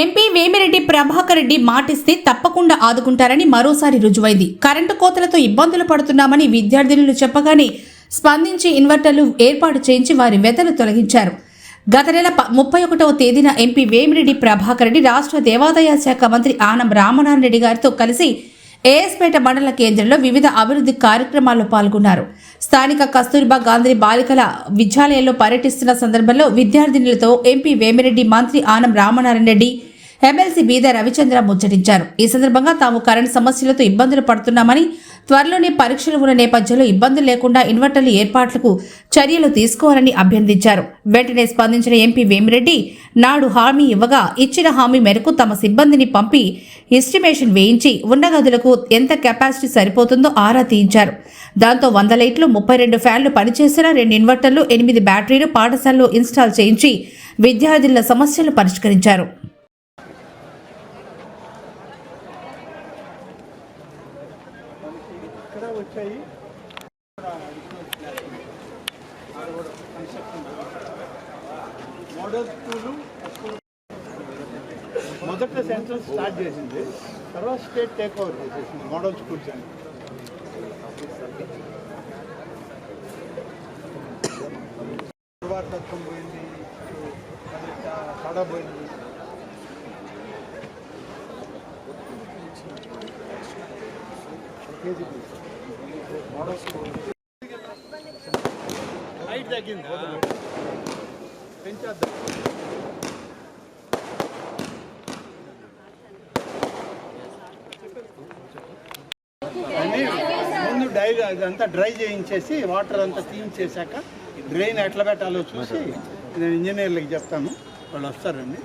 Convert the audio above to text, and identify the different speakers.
Speaker 1: MP Vemireddy Prabhakar Reddy మాటిస్తే తప్పకుండా ఆదుకుంటారని మరోసారి రుజువైంది. కరెంటు కోతలతో ఇబ్బందులు పడుతున్నామని విద్యార్థినులు చెప్పగానే స్పందించి ఇన్వర్టర్లు ఏర్పాటు చేయించి వారి వెతలు తొలగించారు. గత నెల ముప్పై ఒకటవ తేదీన ఎంపీ వేమిరెడ్డి ప్రభాకర్ రెడ్డి రాష్ట్ర దేవాదాయ శాఖ మంత్రి ఆనం రామనారాయణ రెడ్డి గారితో కలిసి ఏఎస్పేట మండల కేంద్రంలో వివిధ అభివృద్ధి కార్యక్రమాల్లో పాల్గొన్నారు. స్థానిక కస్తూర్బా గాంధీ బాలికల విద్యాలయంలో పర్యటిస్తున్న సందర్భంలో విద్యార్థినులతో ఎంపీ వేమిరెడ్డి మంత్రి ఆనం రామనారాయణ రెడ్డి ఎమ్మెల్సీ బీద రవిచంద్ర ముచ్చటించారు. ఈ సందర్భంగా తాము కరెంట్ సమస్యలతో ఇబ్బందులు పడుతున్నామని త్వరలోనే పరీక్షలు ఉన్న నేపథ్యంలో ఇబ్బందులు లేకుండా ఇన్వర్టర్ల ఏర్పాట్లకు చర్యలు తీసుకోవాలని అభ్యర్థించారు. వెంటనే స్పందించిన ఎంపీ వేమిరెడ్డి నాడు హామీ ఇవ్వగా ఇచ్చిన హామీ మేరకు తమ సిబ్బందిని పంపి ఎస్టిమేషన్ వేయించి ఉన్న గదులకు ఎంత కెపాసిటీ సరిపోతుందో ఆరా తీయించారు. దాంతో వంద లైట్లు ముప్పై రెండు ఫ్యాన్లు పనిచేసిన రెండు ఇన్వర్టర్లు ఎనిమిది బ్యాటరీలు పాఠశాలలో ఇన్స్టాల్ చేయించి విద్యార్థుల సమస్యలు పరిష్కరించారు.
Speaker 2: ఇక్కడ వచ్చాయి. మోడల్ స్కూలు మొదట సెంట్రల్ స్టార్ట్ చేసింది. తర్వాత స్టేట్ టేక్ ఓవర్ చేసేసింది మోడల్ స్కూల్స్ అని. తత్వం పోయింది కడ పోయింది కేజీ మోడల్ స్కూల్ హైట్ తగ్గింది పెంచేద్దాం ముందు డై ఇదంతా డ్రై చేయించేసి వాటర్ అంతా తీయించేశాక డ్రైన్ ఎట్లా పెట్టాలో చూసి నేను ఇంజనీర్లకి చెప్తాను. వాళ్ళు వస్తారండి.